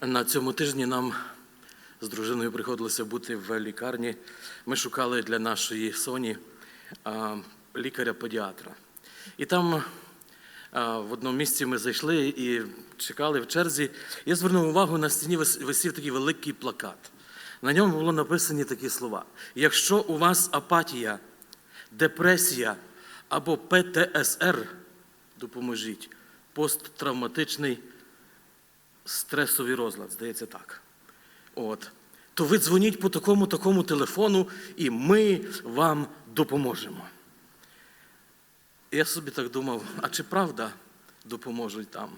На цьому тижні нам з дружиною приходилося бути в лікарні. Ми шукали для нашої Соні лікаря-педіатра. І там в одному місці ми зайшли і чекали в черзі. Я звернув увагу, на стіні висів такий великий плакат. На ньому було написані такі слова: якщо у вас апатія, депресія або ПТСР, допоможіть, посттравматичний стресовий розлад, здається так. От. То ви дзвоніть по такому такому телефону, і ми вам допоможемо. Я собі так думав, а чи правда допоможуть там?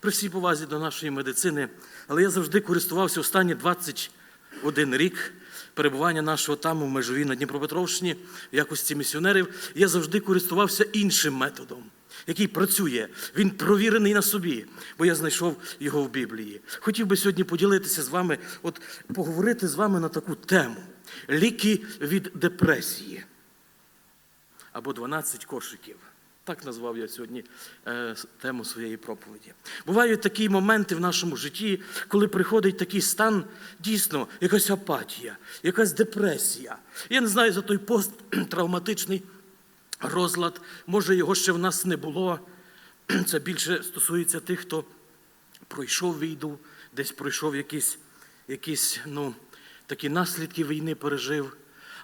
При всій повазі до нашої медицини, але я завжди користувався останні 21 рік перебування нашого там у межовій на Дніпропетровщині в якості місіонерів. Я завжди користувався іншим методом, який працює. Він провірений на собі, бо я знайшов його в Біблії. Хотів би сьогодні поділитися з вами, от поговорити з вами на таку тему: ліки від депресії або 12 кошиків. Так назвав я сьогодні е, тему своєї проповіді. Бувають такі моменти в нашому житті, коли приходить такий стан, дійсно, якась апатія, якась депресія. Я не знаю за той посттравматичний розлад, може його ще в нас не було. Це більше стосується тих, хто пройшов війну, десь пройшов якісь, якісь ну, такі наслідки війни пережив.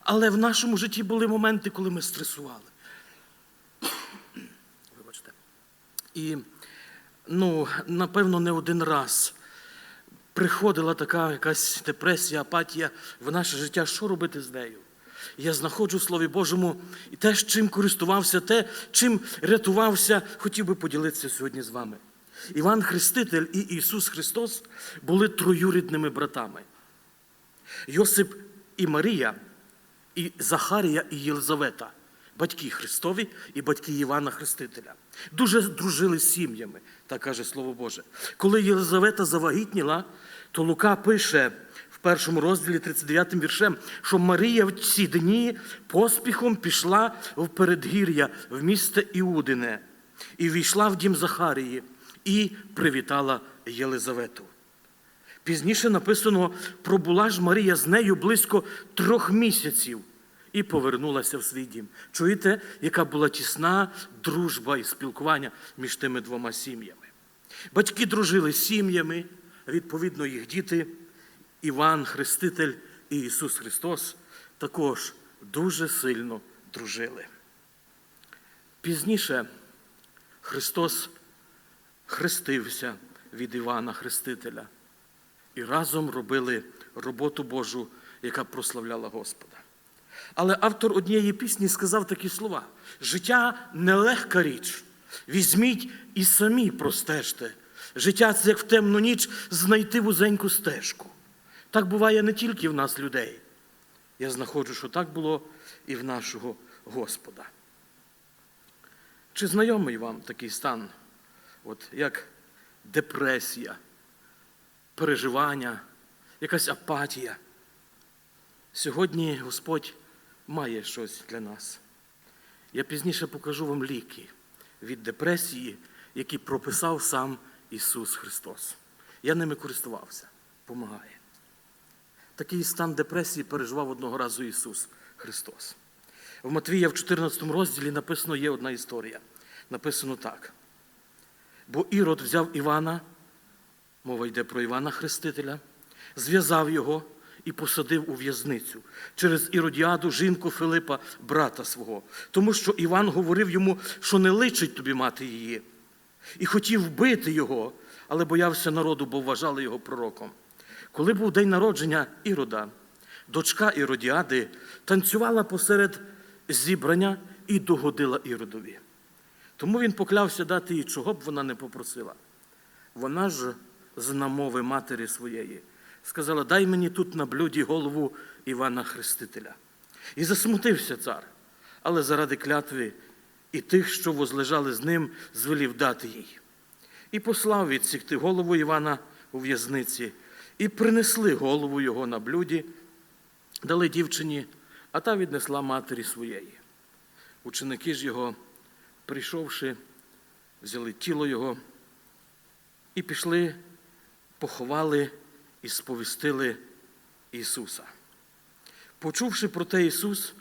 Але в нашому житті були моменти, коли ми стресували. Вибачте. І, ну, напевно, не один раз приходила така якась депресія, апатія в наше життя. Що робити з нею? Я знаходжу в Слові Божому і те, чим користувався, те, чим рятувався, хотів би поділитися сьогодні з вами. Іван Хреститель і Ісус Христос були троюрідними братами. Йосип і Марія, і Захарія і Єлизавета, батьки Христові і батьки Івана Хрестителя. Дуже дружили з сім'ями, так каже Слово Боже. Коли Єлизавета завагітніла, то Лука пише першому розділі 39 віршем, що Марія в ці дні поспіхом пішла в передгір'я в місто Іудине і війшла в дім Захарії і привітала Єлизавету. Пізніше написано, пробула ж Марія з нею близько трьох місяців і повернулася в свій дім. Чуєте, яка була тісна дружба і спілкування між тими двома сім'ями? Батьки дружили з сім'ями, відповідно, їх діти, Іван, Хреститель і Ісус Христос також дуже сильно дружили. Пізніше Христос хрестився від Івана Хрестителя і разом робили роботу Божу, яка прославляла Господа. Але автор однієї пісні сказав такі слова: життя нелегка річ. Візьміть і самі простежте. Життя це як в темну ніч знайти вузеньку стежку. Так буває не тільки в нас, людей. Я знаходжу, що так було і в нашого Господа. Чи знайомий вам такий стан, от як депресія, переживання, якась апатія? Сьогодні Господь має щось для нас. Я пізніше покажу вам ліки від депресії, які прописав сам Ісус Христос. Я ними користувався, помагає. Такий стан депресії переживав одного разу Ісус Христос. В Матвія в 14 розділі написано є одна історія. Написано так. Бо Ірод взяв Івана, мова йде про Івана Хрестителя, зв'язав його і посадив у в'язницю через Іродіаду, жінку Филипа, брата свого, тому що Іван говорив йому, що не личить тобі мати її, і хотів вбити його, але боявся народу, бо вважали його пророком. Коли був день народження Ірода, дочка Іродіади танцювала посеред зібрання і догодила Іродові. Тому він поклявся дати їй, чого б вона не попросила. Вона ж з намови матері своєї сказала: дай мені тут на блюді голову Івана Хрестителя. І засмутився цар, але заради клятви і тих, що возлежали з ним, звелів дати їй. І послав відсікти голову Івана у в'язниці, і принесли голову його на блюді, дали дівчині, а та віднесла матері своєї. Ученики ж його, прийшовши, взяли тіло його і пішли поховали і сповістили Ісуса. Почувши про те Ісус,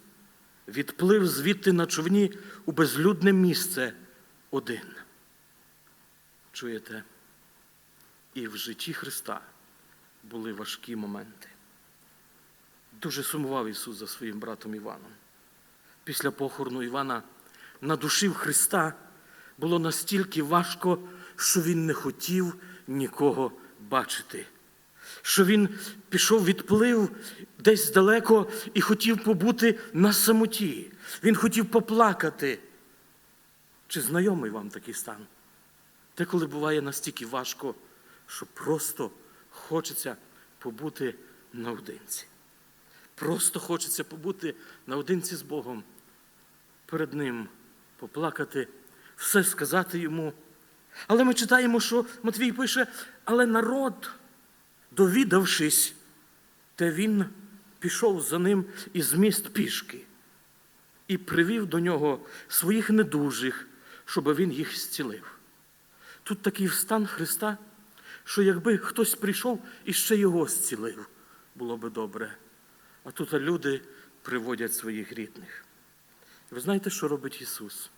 відплив звідти на човні у безлюдне місце один. Чуєте? І в житті Христа були важкі моменти. Дуже сумував Ісус за своїм братом Іваном. Після похорону Івана на душі Христа було настільки важко, що він не хотів нікого бачити. Що він пішов, відплив десь далеко і хотів побути на самоті. Він хотів поплакати. Чи знайомий вам такий стан? Те, коли буває настільки важко, що просто хочеться побути наодинці. Просто хочеться побути наодинці з Богом, перед Ним поплакати, все сказати йому. Але ми читаємо, що Матвій пише, але народ, довідавшись, те він пішов за ним із міст пішки і привів до нього своїх недужих, щоб він їх зцілив. Тут такий стан Христа, що якби хтось прийшов і ще його зцілив, було би добре. А тут люди приводять своїх рідних. Ви знаєте, що робить Ісус?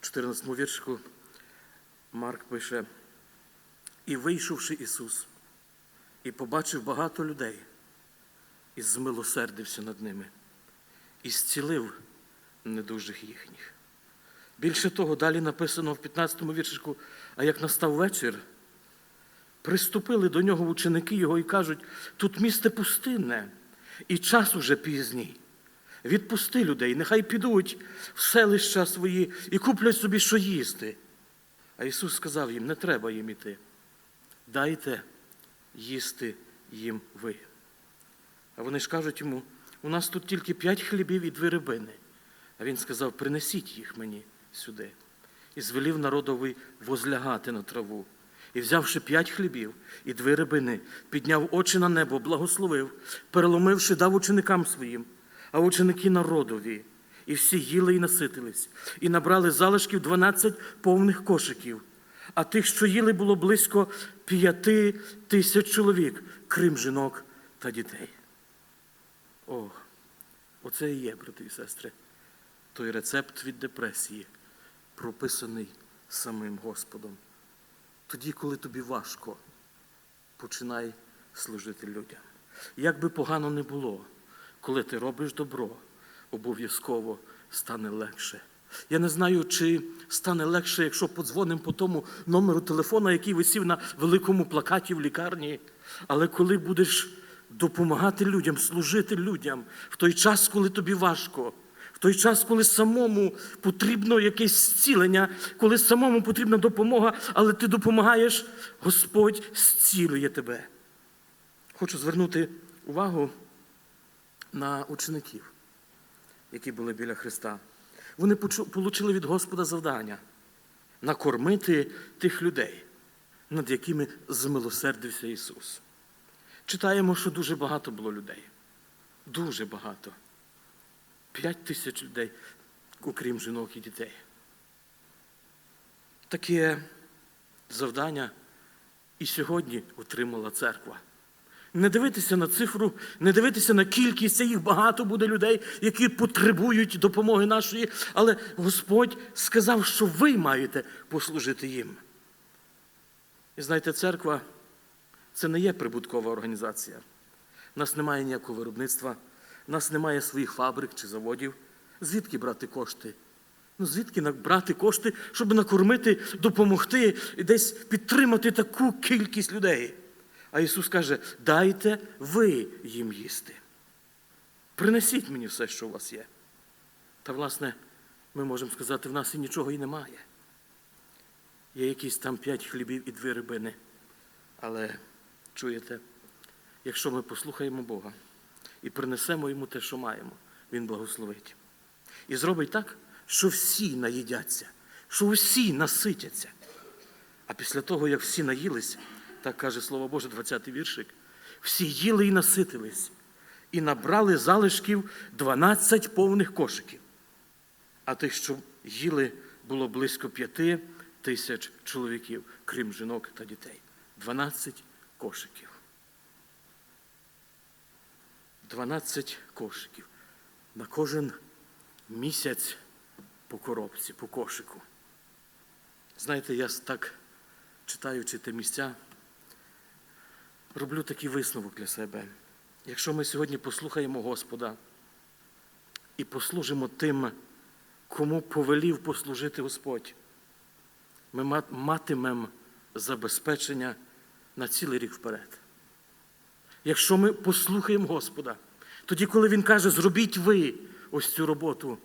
В 14 віршику Марк пише, і вийшовши Ісус, і побачив багато людей, і змилосердився над ними, і зцілив недужих їхніх. Більше того, далі написано в 15 му віршику, а як настав вечір, приступили до нього ученики його і кажуть, тут місце пустинне, і час уже пізній. Відпусти людей, нехай підуть в селища свої і куплять собі, що їсти. А Ісус сказав їм, не треба їм іти. Дайте їсти їм ви. А вони ж кажуть йому, у нас тут тільки п'ять хлібів і дві рибини. А він сказав, принесіть їх мені сюди. І звелів народові возлягати на траву. І, взявши п'ять хлібів і дві рибини, підняв очі на небо, благословив, переломивши, дав ученикам своїм, а ученики народові. І всі їли і наситились, і набрали залишків 12 повних кошиків. А тих, що їли, було близько п'яти тисяч чоловік, крім жінок та дітей. О, оце і є, брати і сестри, той рецепт від депресії, прописаний самим Господом. Тоді, коли тобі важко, починай служити людям. Як би погано не було, коли ти робиш добро, обов'язково стане легше. Я не знаю, чи стане легше, якщо подзвонимо по тому номеру телефона, який висів на великому плакаті в лікарні. Але коли будеш допомагати людям, служити людям в той час, коли тобі важко, той час, коли самому потрібно якесь зцілення, коли самому потрібна допомога, але ти допомагаєш, Господь зцілює тебе. Хочу звернути увагу на учеників, які були біля Христа. Вони отримали від Господа завдання накормити тих людей, над якими змилосердився Ісус. Читаємо, що дуже багато було людей. Дуже багато. П'ять тисяч людей, окрім жінок і дітей. Таке завдання і сьогодні отримала церква. Не дивитися на цифру, не дивитися на кількість, їх багато буде людей, які потребують допомоги нашої, але Господь сказав, що ви маєте послужити їм. І знаєте, церква це не є прибуткова організація. У нас немає ніякого виробництва, у нас немає своїх фабрик чи заводів. Звідки брати кошти? Ну, звідки брати кошти, щоб накормити, допомогти і десь підтримати таку кількість людей? А Ісус каже, дайте ви їм їсти. Принесіть мені все, що у вас є. Та, власне, ми можемо сказати, в нас і нічого і немає. Є якісь там п'ять хлібів і дві рибини. Але чуєте, якщо ми послухаємо Бога і принесемо йому те, що маємо, Він благословить. І зробить так, що всі наїдяться, що всі наситяться. А після того, як всі наїлися, так каже Слово Боже, 20-й віршик, всі їли і наситились, і набрали залишків 12 повних кошиків. А тих, що їли, було близько п'яти тисяч чоловіків, крім жінок та дітей. 12 кошиків. 12 кошиків. На кожен місяць по коробці, по кошику. Знаєте, я так, читаючи ті місця, роблю такий висновок для себе. Якщо ми сьогодні послухаємо Господа і послужимо тим, кому повелів послужити Господь, ми матимемо забезпечення на цілий рік вперед. Якщо ми послухаємо Господа, тоді, коли Він каже, зробіть ви ось цю роботу,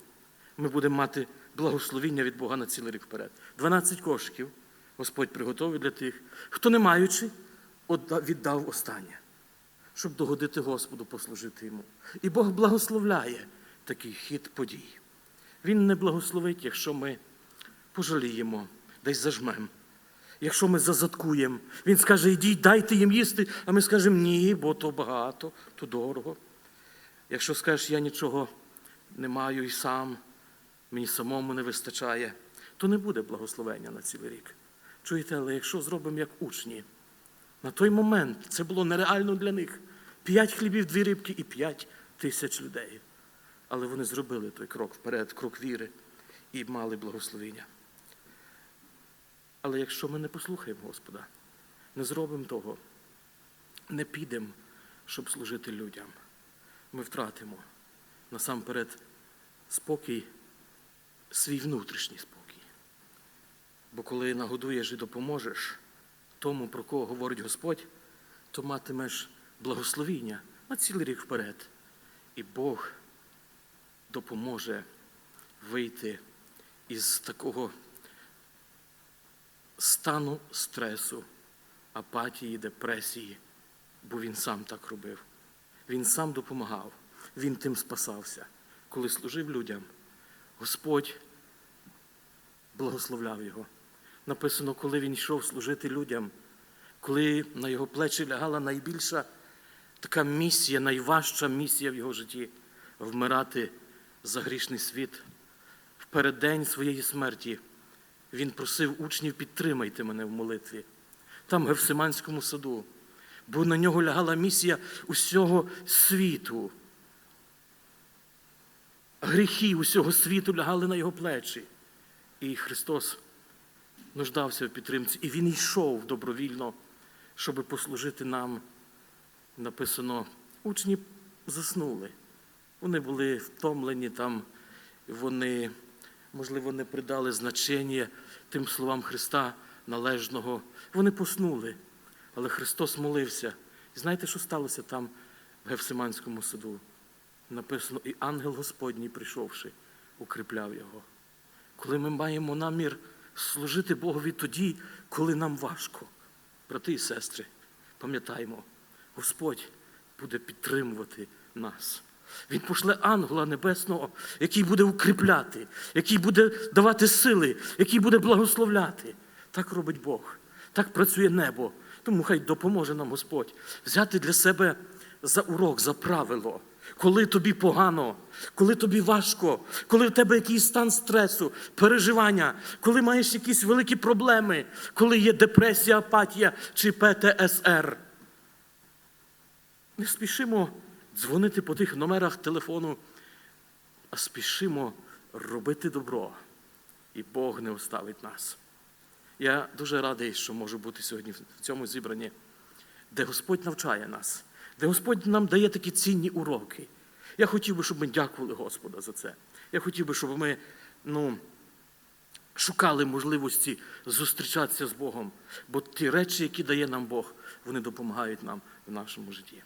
ми будемо мати благословіння від Бога на цілий рік вперед. 12 кошиків Господь приготовив для тих, хто не маючи, віддав останнє, щоб догодити Господу, послужити йому. І Бог благословляє такий хід подій. Він не благословить, якщо ми пожаліємо, десь зажмемо. Якщо ми зазадкуємо, він скаже, йдіть, дайте їм їсти, а ми скажемо ні, бо то багато, то дорого. Якщо скажеш, я нічого не маю і сам, мені самому не вистачає, то не буде благословення на цілий рік. Чуєте, але якщо зробимо як учні, на той момент це було нереально для них. П'ять хлібів, дві рибки і п'ять тисяч людей. Але вони зробили той крок вперед, крок віри і мали благословення. Але якщо ми не послухаємо Господа, не зробимо того, не підемо, щоб служити людям, ми втратимо насамперед спокій, свій внутрішній спокій. Бо коли нагодуєш і допоможеш тому, про кого говорить Господь, то матимеш благословіння на цілий рік вперед. І Бог допоможе вийти із такого стану стресу, апатії, депресії, бо він сам так робив. Він сам допомагав, він тим спасався. Коли служив людям, Господь благословляв його. Написано, коли він йшов служити людям, коли на його плечі лягала найбільша така місія, найважча місія в його житті вмирати за грішний світ. В переддень своєї смерті він просив учнів, підтримайте мене в молитві. Там, в Гевсиманському саду, бо на нього лягала місія усього світу. Гріхи усього світу лягали на його плечі. І Христос нуждався в підтримці. І Він йшов добровільно, щоб послужити нам. Написано, учні заснули. Вони були втомлені там, вони, можливо, не придали значення тим словам Христа належного. Вони поснули. Але Христос молився. І знаєте, що сталося там в Гефсиманському саду? Написано, і ангел Господній, прийшовши, укріпляв його. Коли ми маємо намір служити Богові тоді, коли нам важко, брати і сестри, пам'ятаємо, Господь буде підтримувати нас. Він пошле ангела небесного, який буде укріпляти, який буде давати сили, який буде благословляти. Так робить Бог, так працює небо. Тому хай допоможе нам Господь взяти для себе за урок, за правило. Коли тобі погано, коли тобі важко, коли в тебе якийсь стан стресу, переживання, коли маєш якісь великі проблеми, коли є депресія, апатія чи ПТСР. Не спішимо дзвонити по тих номерах телефону, а спішимо робити добро. І Бог не оставить нас. Я дуже радий, що можу бути сьогодні в цьому зібранні, де Господь навчає нас, де Господь нам дає такі цінні уроки. Я хотів би, щоб ми дякували Господа за це. Я хотів би, щоб ми ну, шукали можливості зустрічатися з Богом. Бо ті речі, які дає нам Бог, вони допомагають нам в нашому житті.